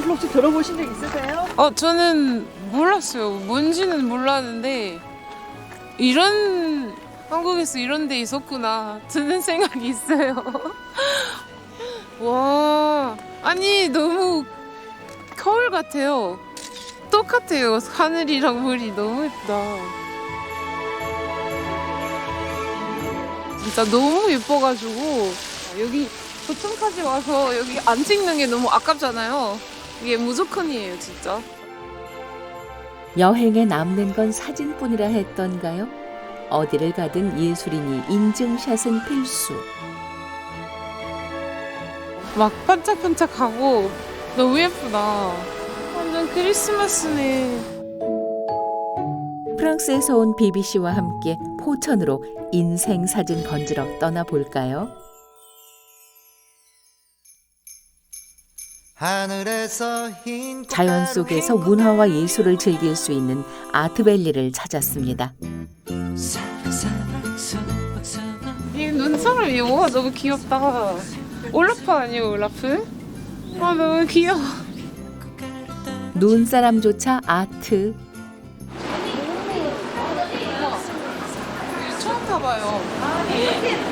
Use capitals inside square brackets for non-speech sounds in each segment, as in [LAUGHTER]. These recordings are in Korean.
걸 혹시 들어보신 적 있으세요? 어, 저는 몰랐어요. 뭔지는 몰랐는데 이런 한국에서 이런 데 있었구나 드는 생각이 있어요. [LAUGHS] 와, 아니 너무 거울 같아요. 똑같아요. 하늘이랑 물이 너무 예쁘다. 진짜 너무 예뻐가지고 여기 보통까지 와서 여기 안 찍는 게 너무 아깝잖아요. 이게 무조건이에요, 진짜. 여행에 남는 건 사진뿐이라 했던가요? 어디를 가든 예술인이 인증샷은 필수. 막 반짝반짝하고 너무 예쁘다. 완전 크리스마스네. 프랑스에서 온 씨와 함께 포천으로 인생 사진 건지러 떠나 볼까요? 자연 속에서 문화와 예술을 즐길 수 있는 아트밸리를 찾았습니다. 이 눈사람 이거 너무 귀엽다. 올라프 아니에요, 올라프? 아, 너무 귀여워. 눈사람조차 아트. 처음 타봐요.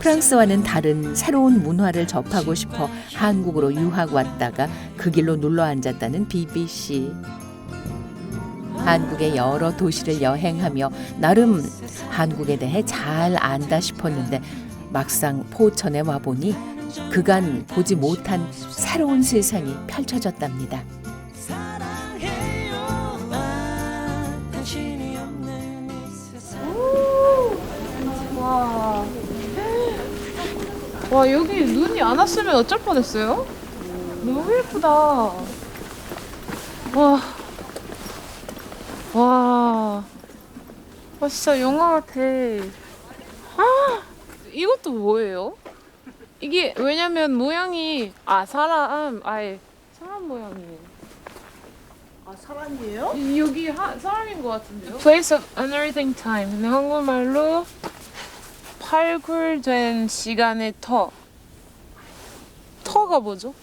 프랑스와는 다른 새로운 문화를 접하고 싶어 한국으로 유학 왔다가 그 길로 눌러 앉았다는 씨. 한국의 여러 도시를 여행하며 나름 한국에 대해 잘 안다 싶었는데 막상 포천에 와 보니 그간 보지 못한 새로운 세상이 펼쳐졌답니다. 와, 여기 눈이 안 왔으면 어쩔 뻔했어요? 너무 예쁘다. 와. 와. 와, 진짜 영화 같아. 아! 이것도 뭐예요? 이게 왜냐면 모양이 아 사람 아예 사람 모양이에요. 아 사람이에요? 이- 여기 하, 사람인 것 같은데요? Place of unearthing time. 근데 한국말로 팔굴된 시간의 터. 터가 뭐죠?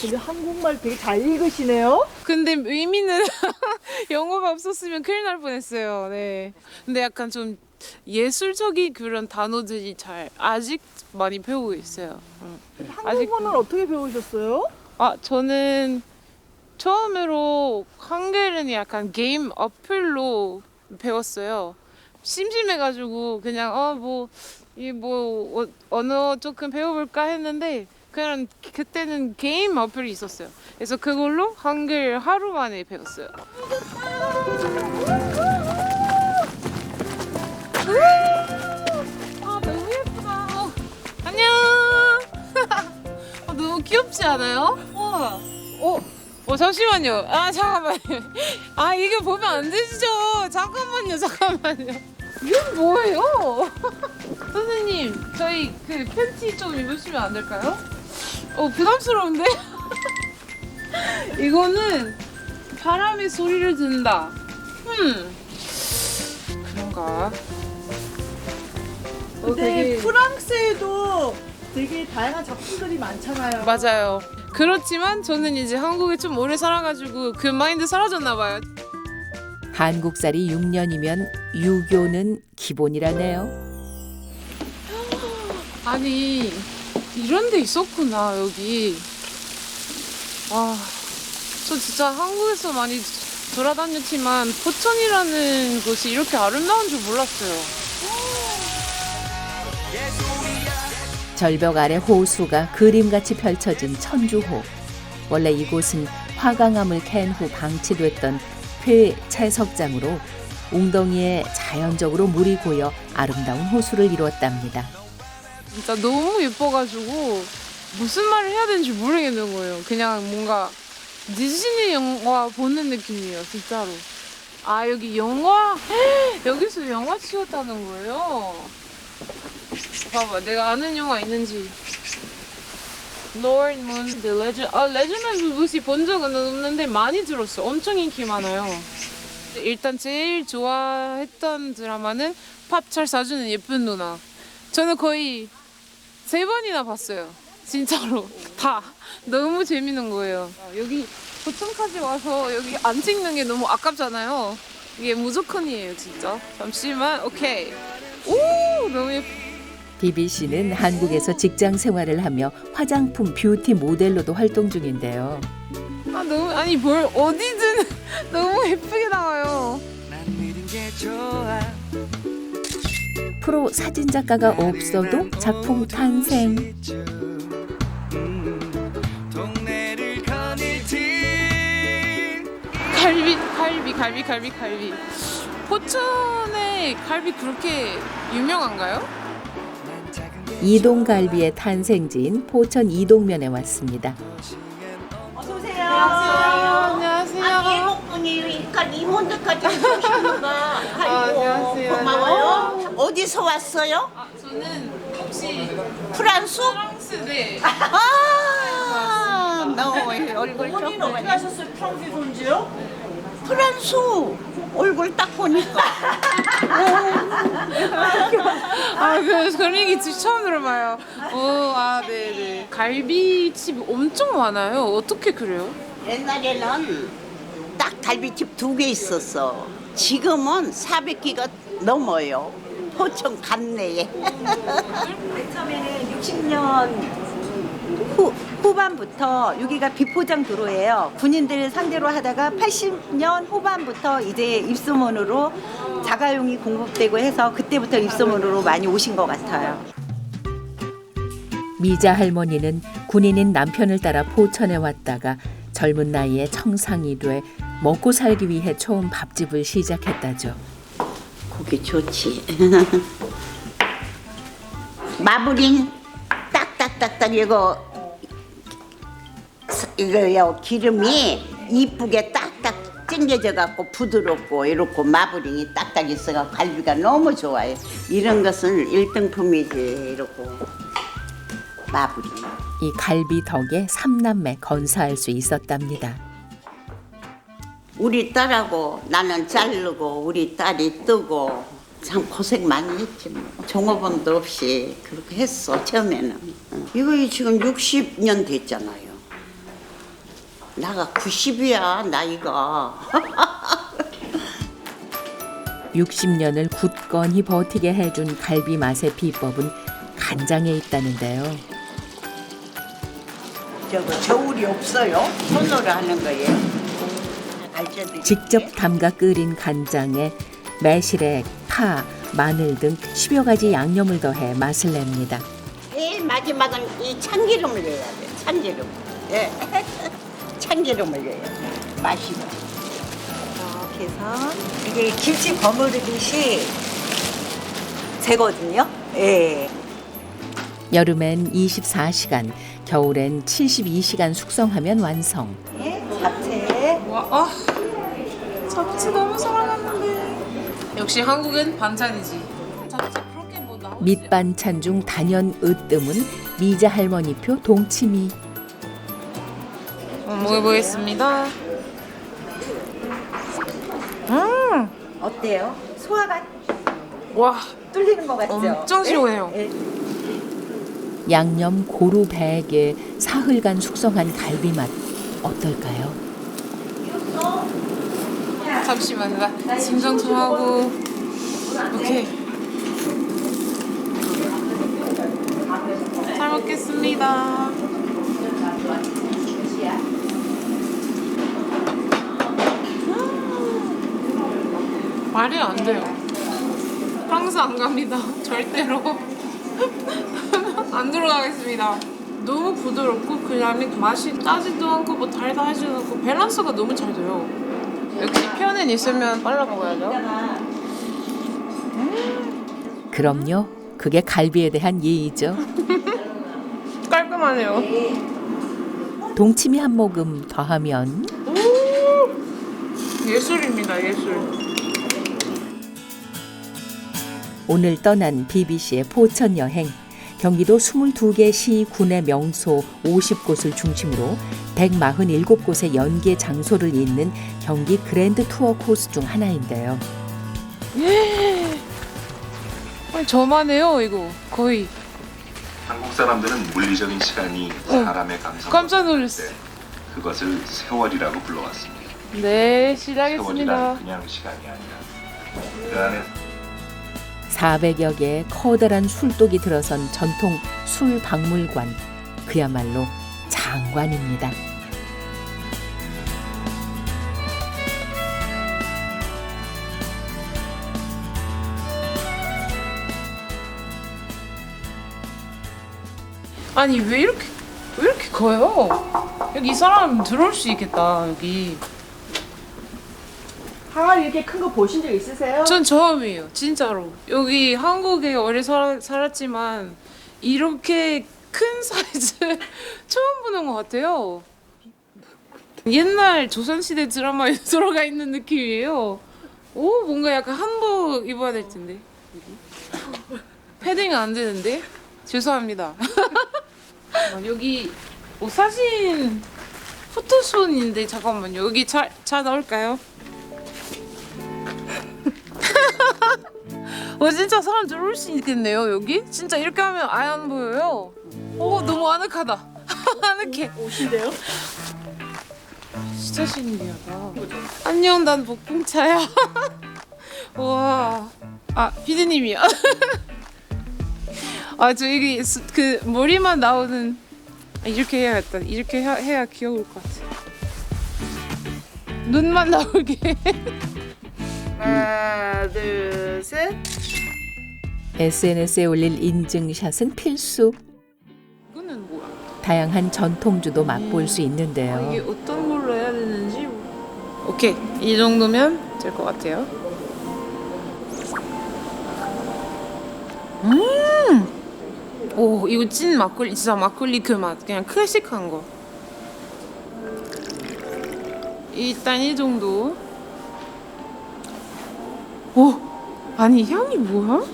근데 한국말 되게 잘 읽으시네요. 근데 의미는 [LAUGHS] 영어가 없었으면 큰일 날 뻔했어요. 네. 근데 약간 좀 예술적인 그런 단어들이 잘 아직 많이 배우고 있어요. 응. 한국어는 어떻게 배우셨어요? 아 저는 처음으로 한글은 약간 게임 어플로 배웠어요. 심심해가지고 그냥 어뭐이뭐 언어 조금 배워볼까 했는데 그냥 그때는 게임 어플이 있었어요. 그래서 그걸로 한글 하루 만에 배웠어요. 아 너무 예쁘다. 어, 안녕. [LAUGHS] 어, 너무 귀엽지 않아요? 와. 어, 어 잠시만요. 아 잠깐만요. 아 이게 보면 안 되죠. 잠깐만요, 잠깐만요. 이건 뭐예요? [LAUGHS] 선생님, 저희 그 팬티 좀 입으시면 안 될까요? 어 부담스러운데? [LAUGHS] 이거는 바람의 소리를 듣는다. 음, 그런가? 어, 근데 되게- 프랑스에도 되게 다양한 작품들이 많잖아요. 맞아요. 그렇지만 저는 이제 한국에 좀 오래 살아가지고 그 마인드 사라졌나 봐요. 한국살이 6년이면 유교는 기본이라네요. 아니 이런 데 있었구나 여기. 아, 저 진짜 한국에서 많이 돌아다녔지만 포천이라는 곳이 이렇게 아름다운 줄 몰랐어요. 절벽 아래 호수가 그림같이 펼쳐진 천주호. 원래 이곳은 화강암을 캔 후 방치됐던 폐 채석장으로 웅덩이에 자연적으로 물이 고여 아름다운 호수를 이루었답니다. 진짜 너무 예뻐가지고 무슨 말을 해야 되는지 모르겠는 거예요. 그냥 뭔가 디즈니 영화 보는 느낌이에요, 진짜로. 아 여기 영화 [GASPS] 여기서 영화 찍었다는 거예요. 봐봐, 내가 아는 영화 있는지. Lord Moon, The Legend. 아 레전드 루시 본 적은 없는데 많이 들었어. 엄청 인기 많아요. 일단 제일 좋아했던 드라마는 팝 잘 사주는 예쁜 누나. 저는 거의 세 번이나 봤어요. 진짜로 [LAUGHS] 다 너무 재밌는 거예요. 여기 보통까지 와서 여기 안 찍는 게 너무 아깝잖아요. 이게 무조건이에요, 진짜. 잠시만, 오케이. 오, 너무 예뻐. BBC는 한국에서 직장 생활을 하며 화장품 뷰티 모델로도 활동 중인데요. 아 너무 아니 뭘 어디든 [LAUGHS] 너무 예쁘게 나와요. 프로 사진 작가가 없어도 작품 탄생. 갈비, 갈비, 갈비, 갈비, 갈비. 포천에 갈비 그렇게 유명한가요? 이동갈비의 탄생지인 포천 이동면에 왔습니다. 안녕하세요. 아니 일곱 분이니까 이혼들까지 오시는 거 아이고 안녕하세요. 고마워요 어디서 왔어요? 아, 저는 혹시 프랑스? 프랑스 네. 아너 얼굴 좀 어떻게 하셨어요? 프랑스 손지요? 프랑스 얼굴 딱 보니까 [LAUGHS] 아, 그 그런 얘기 지- 처음 들어봐요. 어, 아, 네, 네. 갈비집 엄청 많아요. 어떻게 그래요? 옛날에는 딱 갈비집 두 개 있었어 지금은 400개가 넘어요 포천 간내에 처음에는 60년 후, 후반부터 여기가 비포장 도로예요. 군인들 상대로 하다가 80년 후반부터 이제 입소문으로 자가용이 공급되고 해서 그때부터 입소문으로 많이 오신 것 같아요. 미자 할머니는 군인인 남편을 따라 포천에 왔다가 젊은 나이에 청상이 돼 먹고 살기 위해 처음 밥집을 시작했다죠. 고기 좋지. [LAUGHS] 마블링 딱딱딱딱 이거 이거요 기름이 이쁘게 딱딱 찡겨져 갖고 부드럽고 이렇고 마블링이 딱딱 있어가 갈비가 너무 좋아요. 이런 것은 일등품이지 이렇고 마블링. 이 갈비 덕에 삼남매 건사할 수 있었답니다. 우리 딸하고 나는 자르고 우리 딸이 뜨고 참 고생 많이 했지 뭐. 종업원도 없이 그렇게 했어 처음에는 응. 이거 지금 60년 됐잖아요 나가 90이야 나이가 60년을 굳건히 버티게 해준 갈비 맛의 비법은 간장에 있다는데요. 저거 저울이 없어요 손으로 하는 거예요 직접 담가 끓인 간장에 매실액, 파, 마늘 등 10여 가지 양념을 더해 맛을 냅니다. 제일 마지막은 이 참기름을 넣어야 돼 참기름 예. [LAUGHS] 넣어야 돼 맛이 이렇게 해서 이게 김치 버무리듯이 되거든요. 예. 여름엔 24시간, 겨울엔 72시간 숙성하면 완성. 예, 잡채. 와, 아. 잡채 너무 사랑하는데. 역시 한국은 반찬이지. 잡채 그렇게 뭐 나오지 밑반찬 중 단연 으뜸은 미자 할머니표 동치미. 어, 먹어보겠습니다. 어때요? 소화가 와, 뚫리는 것 같죠? 엄청 시원해요. 예? 양념 고루 배에 사흘간 숙성한 갈비 맛 어떨까요? 잠시만, 나 진정 좀 하고. 오케이. 잘 먹겠습니다. 말이 안 돼요. 프랑스 안 갑니다. [LAUGHS] 절대로. [LAUGHS] 안 들어가겠습니다. 너무 부드럽고 그다음에 맛이 짜지도 않고 뭐 달다 하지도 않고 밸런스가 너무 잘 돼요. 역시 편은 있으면 빨라 먹어야죠. 그럼요. 그게 갈비에 대한 예의죠. [LAUGHS] 깔끔하네요. 동치미 한 모금 더하면 예술입니다, 예술. 오늘 떠난 BBC의 포천 여행. 경기도 22개 시 군의 명소 50곳을 중심으로 147곳의 연계 장소를 잇는 경기 그랜드 투어 코스 중 하나인데요. 아니, 저만 해요, 이거. 거의. 한국 사람들은 물리적인 시간이 사람의 감성 깜짝 놀랐어. 그것을 세월이라고 불러왔습니다. 네, 세월이란 실례하겠습니다. 그냥 시간이 아니라 그 안에 400여 개의 커다란 술독이 들어선 전통 술 박물관. 그야말로 장관입니다. 아니 왜 이렇게 왜 이렇게 커요? 여기 이 사람 들어올 수 있겠다 여기. 항아리 이렇게 큰 거 보신 적 있으세요? 전 처음이에요, 진짜로. 여기 한국에 오래 살, 살았지만 이렇게 큰 [LAUGHS] 사이즈 처음 보는 것 같아요. 옛날 조선시대 드라마에 들어가 있는 느낌이에요. 오, 뭔가 약간 한복 입어야 될 텐데. 여기. 패딩 안 되는데? 죄송합니다. 아, 여기 뭐 사진 포토존인데 잠깐만 여기 차, 차 넣을까요? 어 진짜 사람 들어올 수 있겠네요 여기? 진짜 이렇게 하면 아예 안 보여요. 오 너무 아늑하다. [LAUGHS] 아늑해. 오신대요? 진짜 신기하다. 안녕 난 복봉차야. 우와. [LAUGHS] 아 피디님이야. [LAUGHS] 아저 여기 수- 그 머리만 나오는 아, 이렇게 해야겠다. 이렇게 해야, 해야 귀여울 것 같아. 눈만 나오게 하나 둘 셋. SNS에 올릴 인증샷은 필수. 이거는 뭐야? 다양한 전통주도 맛볼 수 아, 이게 있는데요. 어떤 걸로 해야 되는지. 오케이. 이 정도면 될 것 같아요. 음 오 이거 찐 막걸리 진짜 막걸리 그 맛. 그냥 클래식한 거. 일단 이 정도 오 아니 향이 뭐야? [LAUGHS]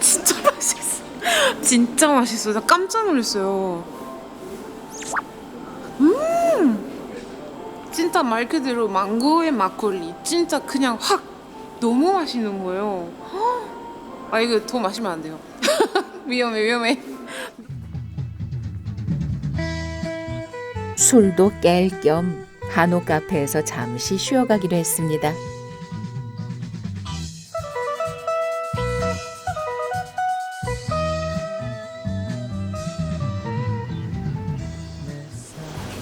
진짜 맛있어. 진짜 맛있어. 나 깜짝 놀랐어요. 음! 진짜 말 그대로 망고의 막걸리. 진짜 그냥 확 너무 맛있는 거예요. 헉! 아 이거 더 마시면 안 돼요. [LAUGHS] 위험해 위험해. 술도 깰 겸 한옥 카페에서 잠시 쉬어가기로 했습니다.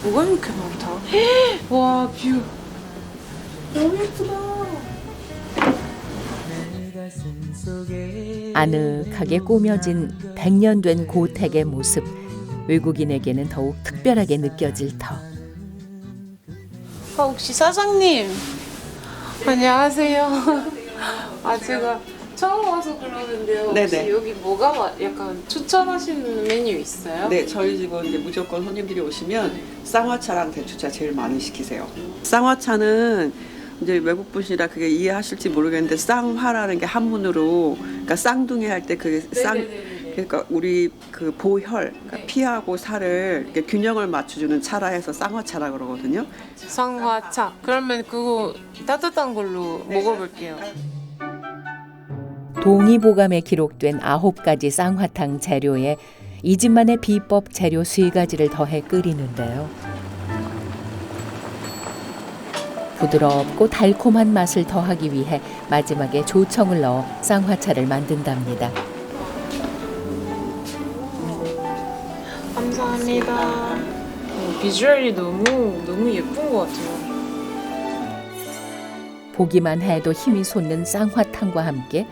뭐가 이렇게 많다. 와 뷰. 너무 예쁘다. 아늑하게 꾸며진 백년 된 고택의 모습 외국인에게는 더욱 특별하게 느껴질 터. 아, 혹시 사장님 안녕하세요. 아 제가 처음 와서 그러는데요. 혹시 네네. 여기 뭐가 마- 약간 추천하시는 메뉴 있어요? 네, 저희 집은 이제 무조건 손님들이 오시면 쌍화차랑 대추차 제일 많이 시키세요. 쌍화차는 이제 외국 분이라 그게 이해하실지 모르겠는데 쌍화라는 게 한문으로 그러니까 쌍둥이 할 때 그게 쌍 네네네네. 그러니까 우리 그 보혈 그러니까 네. 피하고 살을 이렇게 균형을 맞춰주는 차라 해서 쌍화차라 그러거든요. 상화차. 그러면 그거 따뜻한 걸로 네. 먹어볼게요. 동의보감에 기록된 아홉 가지 쌍화탕 재료에 이 집만의 비법 재료 세 가지를 더해 끓이는데요. 부드럽고 달콤한 맛을 더하기 위해 마지막에 조청을 넣어 쌍화차를 만든답니다. 감사합니다. 어, 비주얼이 너무 너무 예쁜 것 같아요. 보기만 해도 힘이 솟는 쌍화탕과 함께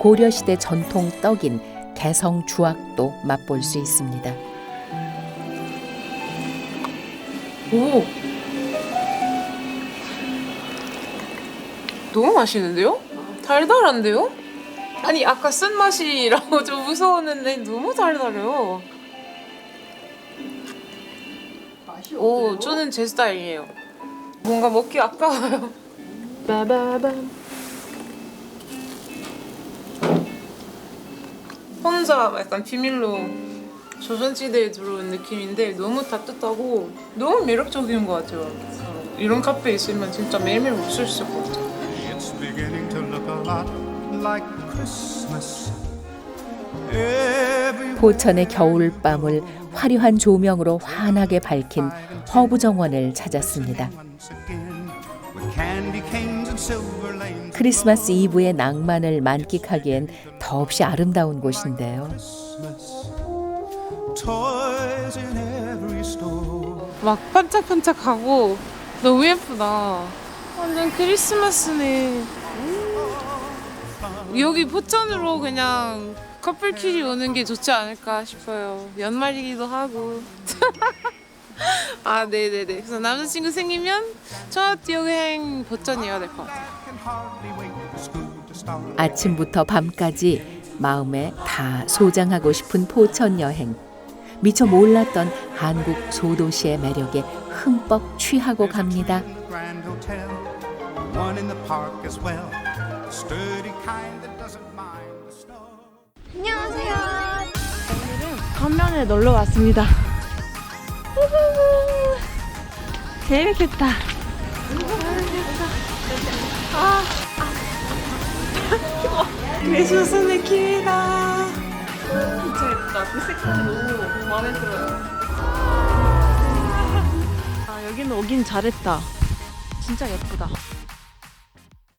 고려시대 전통 떡인 개성 주악도 맛볼 수 있습니다. 오. 너무 맛있는데요? 달달한데요? 아니 아까 쓴 맛이라고 [LAUGHS] 좀 무서웠는데 너무 달달해요. 맛이 오? 저는 제 스타일이에요. 뭔가 먹기 아까워요. 빠바밤. 혼자 약간 비밀로 조선시대에 들어온 느낌인데 너무 따뜻하고 너무 매력적인 것 같아요. 이런 카페 있으면 진짜 매일매일 못쓸수 있을 것 같아요. beginning to look a lot like Christmas. 포천의 겨울밤을 화려한 조명으로 환하게 밝힌 허부정원을 찾았습니다. 크리스마스 이브의 낭만을 만끽하기엔 더없이 아름다운 곳인데요. 막 반짝반짝하고 너무 예쁘다. 완전 크리스마스네. 여기 포천으로 그냥 커플끼리 오는 게 좋지 않을까 싶어요. 연말이기도 하고. 아, 네네네. 그래서 남자친구 생기면 첫 여행 포천이어야 될 것 같아요. 아침부터 밤까지 마음에 다 소장하고 싶은 포천 여행. 미처 몰랐던 한국 소도시의 매력에 흠뻑 취하고 갑니다. In the Grand Hotel, one in the park as well. Sturdy kind that doesn't mind the snow. 건면에 놀러 왔습니다. 우후. 재밌겠다. 크리스마스 느낌이다. 진짜 예쁘다. 그 색깔 너무 마음에 들어요. 아, 여기는 오긴 잘했다. 진짜 예쁘다.